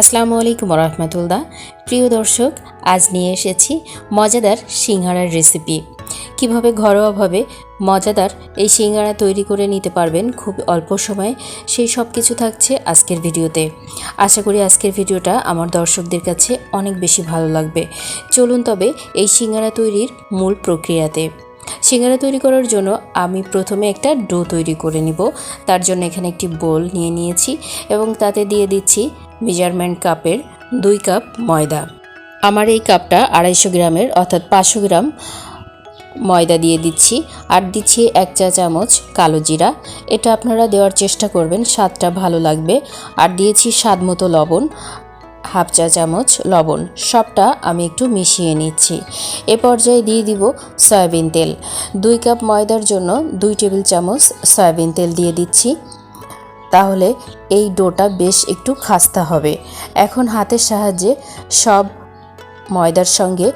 আসসালামু আলাইকুম রহমতুল্লাহ প্রিয় দর্শক, আজ নিয়ে এসেছি মজাদার সিঙ্গারার রেসিপি। কীভাবে ঘরোয়াভাবে মজাদার এই সিঙ্গারা তৈরি করে নিতে পারবেন খুব অল্প সময়ে, সেই সব কিছু থাকছে আজকের ভিডিওতে। আশা করি আজকের ভিডিওটা আমার দর্শকদের কাছে অনেক বেশি ভালো লাগবে। চলুন তবে এই সিঙ্গারা তৈরির মূল প্রক্রিয়াতে। সিঙ্গারা তৈরি করার জন্য আমি প্রথমে একটা ডো তৈরি করে নিব। তার জন্য এখানে একটি বোল নিয়ে নিয়েছি এবং তাতে দিয়ে দিচ্ছি মেজারমেন্ট কাপের দুই কাপ ময়দা। আমার এই কাপটা আড়াইশো গ্রামের অর্থাৎ পাঁচশো গ্রাম ময়দা দিয়ে দিচ্ছি আর দিচ্ছি এক চা চামচ কালো জিরা। এটা আপনারা দেওয়ার চেষ্টা করবেন, স্বাদটা ভালো লাগবে। আর দিয়েছি স্বাদ মতো লবণ। হাফ চা চামচ লবণ, সবটা আমি একটু মিশিয়ে নিচ্ছি। এ পর্যায়ে দিয়ে দিব সয়াবিন তেল। দুই কাপ ময়দার জন্য দুই টেবিল চামচ সয়াবিন তেল দিয়ে দিচ্ছি। তাহলে এই ডোটা বেশ একটু খাস্তা হবে। এখন হাতের সাহায্যে সব ময়দার সঙ্গে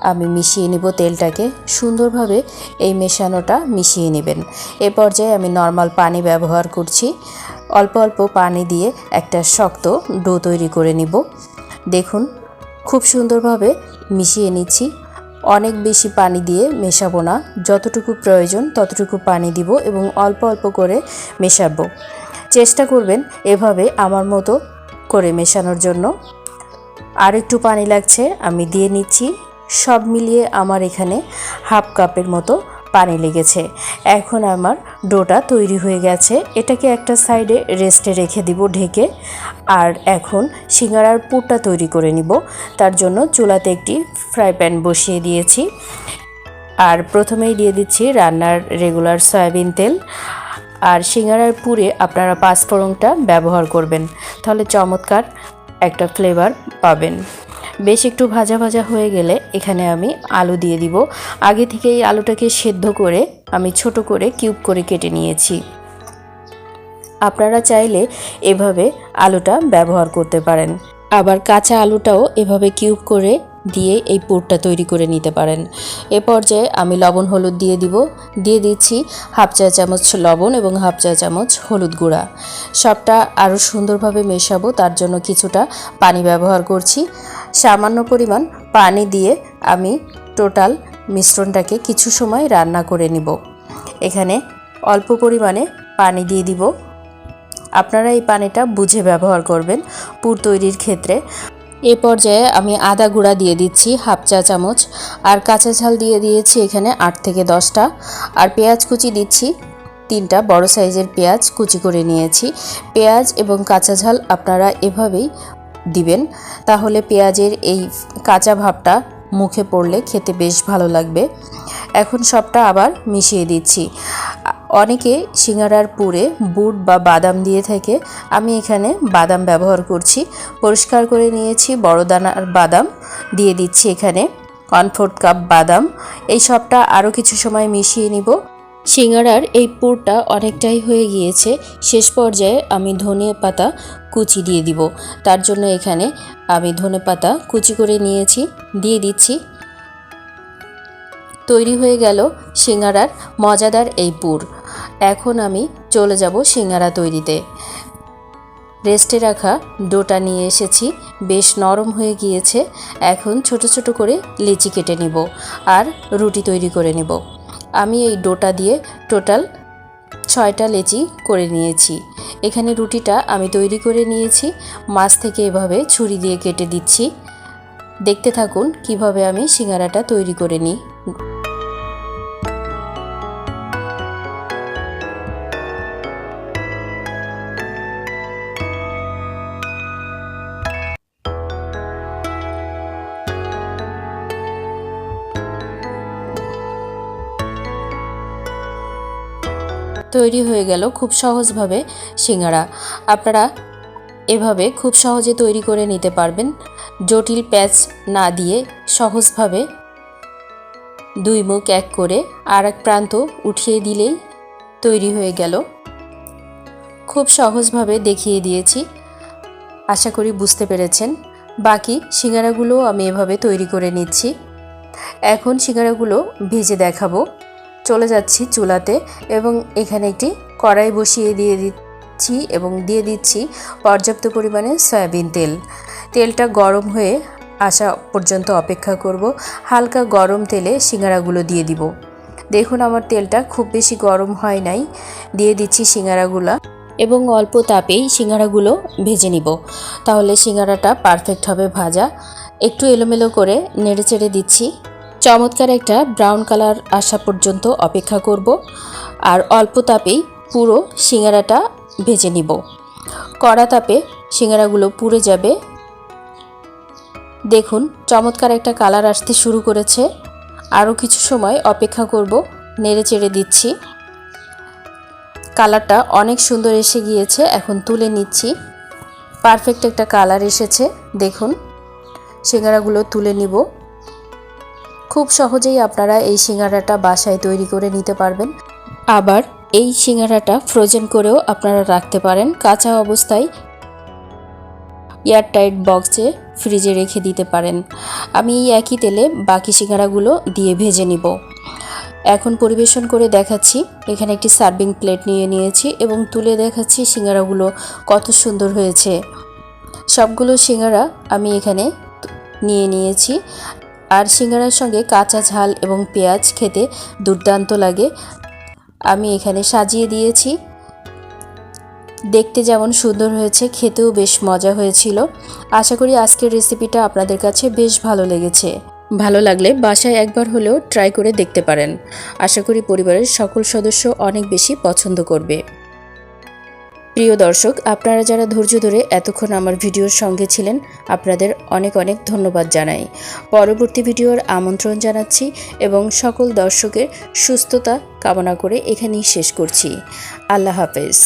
আমি মিশিয়ে নিব তেলটাকে। সুন্দরভাবে এই মেশানোটা মিশিয়ে নেবেন। এ পর্যায়ে আমি নর্মাল পানি ব্যবহার করছি। অল্প অল্প পানি দিয়ে একটা শক্ত ডো তৈরি করে নিব। দেখুন, খুব সুন্দরভাবে মিশিয়ে নিচ্ছি। অনেক বেশি পানি দিয়ে মেশাবো না। যতটুকু প্রয়োজন ততটুকু পানি দিব এবং অল্প অল্প করে মেশাবো। চেষ্টা করবেন এভাবে আমার মতো করে মেশানোর জন্য। আর একটু পানি লাগছে, আমি দিয়ে নিচ্ছি। সব মিলিয়ে আমার এখানে হাফ কাপের মতো পানি লেগেছে। এখন আমার ডোটা তৈরি হয়ে গেছে। এটাকে একটা সাইডে রেস্টে রেখে দিব ঢেকে। আর এখন সিঙ্গারার পুরটা তৈরি করে নিব। তার জন্য চুলাতে একটি ফ্রাই প্যান বসিয়ে দিয়েছি। আর প্রথমেই দিয়ে দিচ্ছি রান্নার রেগুলার সয়াবিন তেল। আর সিঙ্গারার পুরে আপনারা পাঁচফোড়নটা ব্যবহার করবেন। তাহলে চমৎকার একটা ফ্লেভার পাবেন। বেশ একটু ভাজা ভাজা হয়ে গেলে এখানে আমি আলু দিয়ে দিব। আগে থেকে এই আলুটাকে সেদ্ধ করে আমি ছোট করে কিউব করে কেটে নিয়েছি। আপনারা চাইলে এভাবে আলুটা ব্যবহার করতে পারেন। আবার কাঁচা আলুটাও এভাবে কিউব করে দিয়ে এই পুরটা তৈরি করে নিতে পারেন। এ পর্যায়ে আমি লবণ হলুদ দিয়ে দিব। দিয়ে দিচ্ছি হাফ চা চামচ লবণ এবং হাফ চা চামচ হলুদ গুঁড়া। সবটা আরও সুন্দরভাবে মেশাবো, তার জন্য কিছুটা পানি ব্যবহার করছি। সামান্য পরিমাণ পানি দিয়ে আমি টোটাল মিশ্রণটাকে কিছু সময় রান্না করে নিব। এখানে অল্প পরিমাণে পানি দিয়ে দিব। আপনারা এই পানিটা বুঝে ব্যবহার করবেন পুর তৈরির ক্ষেত্রে। এ পর্যায়ে আমি আদা গুঁড়া দিয়ে দিচ্ছি হাফ চা চামচ আর কাঁচা ঝাল দিয়ে দিয়েছি এখানে আট থেকে দশটা। আর পেঁয়াজ কুচি দিচ্ছি তিনটা, বড় সাইজের পেঁয়াজ কুচি করে নিয়েছি। পেঁয়াজ এবং কাঁচা ঝাল আপনারা এভাবেই দিবেন। তাহলে পেঁয়াজের এই কাঁচা ভাবটা মুখে পড়লে খেতে বেশ ভালো লাগবে। এখন সবটা আবার মিশিয়ে দিচ্ছি। অনেকে সিঙ্গারার পুরে বুট বা বাদাম দিয়ে থাকে। আমি এখানে বাদাম ব্যবহার করছি। পরিষ্কার করে নিয়েছি বড় দানার বাদাম দিয়ে দিচ্ছি এখানে। ওয়ান ফোর্থ কাপ বাদাম। এই সবটা আরও কিছু সময় মিশিয়ে নিব। সিঙ্গারার এই পুরটা অনেকটাই হয়ে গিয়েছে। শেষ পর্যায়ে আমি ধনে পাতা কুচি দিয়ে দিব। তার জন্য এখানে আমি ধনে পাতা কুচি করে নিয়েছি, দিয়ে দিচ্ছি। তৈরি হয়ে গেল সিঙ্গারার মজাদার এই পুর। এখন আমি চলে যাব সিঙ্গারা তৈরিতে। রেস্টে রাখা ডোটা নিয়ে এসেছি। বেশ নরম হয়ে গিয়েছে। এখন ছোট ছোট করে লিচি কেটে নিব আর রুটি তৈরি করে নিব। আমি এই ডোটা দিয়ে টোটাল ছয়টা লেচি করে নিয়েছি। এখানে রুটিটা আমি তৈরি করে নিয়েছি। মাছ থেকে এভাবে ছুরি দিয়ে কেটে দিচ্ছি। দেখতে থাকুন কীভাবে আমি সিঙ্গারাটা তৈরি করে নিই। তৈরি হয়ে গেল খুব সহজভাবে সিঙ্গারা। আপনারা এভাবে খুব সহজে তৈরি করে নিতে পারবেন। জটিল প্যাচ না দিয়ে সহজভাবে দুই মুখ এক করে আর এক প্রান্ত উঠিয়ে দিলেই তৈরি হয়ে গেল। খুব সহজভাবে দেখিয়ে দিয়েছি। আশা করি বুঝতে পেরেছেন। বাকি সিঙ্গারাগুলো আমি এভাবে তৈরি করে নিচ্ছি। এখন সিঙ্গারাগুলো ভেজে দেখাবো। চলে যাচ্ছি চুলাতে এবং এখানে একটি কড়াই বসিয়ে দিয়ে দিচ্ছি এবং দিয়ে দিচ্ছি পর্যাপ্ত পরিমাণে সয়াবিন তেল। তেলটা গরম হয়ে আসা পর্যন্ত অপেক্ষা করব। হালকা গরম তেলে সিঙ্গারাগুলো দিয়ে দিব। দেখুন আমার তেলটা খুব বেশি গরম হয় নাই। দিয়ে দিচ্ছি সিঙ্গারাগুলো এবং অল্প তাপেই সিঙ্গারাগুলো ভেজে নিব। তাহলে সিঙ্গারাটা পারফেক্ট হবে ভাজা। একটু এলোমেলো করে নেড়ে চেড়ে দিচ্ছি। চমৎকার একটা ব্রাউন কালার আসা পর্যন্ত অপেক্ষা করব। আর অল্প তাপেই পুরো সিঙ্গারাটা ভেজে নিব। কড়া তাপে সিঙ্গারাগুলো পুড়ে যাবে। দেখুন, চমৎকার একটা কালার আসতে শুরু করেছে। আরও কিছু সময় অপেক্ষা করব, নেড়ে চেড়ে দিচ্ছি। কালারটা অনেক সুন্দর এসে গিয়েছে, এখন তুলে নিচ্ছি। পারফেক্ট একটা কালার এসেছে, দেখুন। সিঙ্গারাগুলো তুলে নিব। খুব সহজেই আপনারা এই সিঙ্গারাটা বাসায় তৈরি করে নিতে পারবেন। আবার এই সিঙ্গারাটা ফ্রোজেন করেও আপনারা রাখতে পারেন কাঁচা অবস্থায়। এয়ারটাইট বক্সে ফ্রিজে রেখে দিতে পারেন। আমি এই একই তেলে বাকি সিঙ্গারাগুলো দিয়ে ভেজে নিব। এখন পরিবেশন করে দেখাচ্ছি। এখানে একটি সার্ভিং প্লেট নিয়ে নিয়েছি এবং তুলে দেখাচ্ছি সিঙ্গারাগুলো কত সুন্দর হয়েছে। সবগুলো সিঙ্গারা আমি এখানে নিয়ে নিয়েছি। আর সিঙ্গারার সঙ্গে কাঁচা ঝাল এবং পেঁয়াজ খেতে দুর্দান্ত লাগে। আমি এখানে সাজিয়ে দিয়েছি। দেখতে যেমন সুন্দর হয়েছে, খেতেও বেশ মজা হয়েছিল। আশা করি আজকের রেসিপিটা আপনাদের কাছে বেশ ভালো লেগেছে। ভালো লাগলে বাসায় একবার হলেও ট্রাই করে দেখতে পারেন। আশা করি পরিবারের সকল সদস্য অনেক বেশি পছন্দ করবে। প্রিয় দর্শক, আপনারা যারা ধৈর্য ধরে এতক্ষণ আমার ভিডিওর সঙ্গে ছিলেন, আপনাদের অনেক অনেক ধন্যবাদ জানাই। পরবর্তী ভিডিওর আমন্ত্রণ জানাচ্ছি এবং সকল দর্শকের সুস্থতা কামনা করে এখানেই শেষ করছি। আল্লাহ হাফেজ।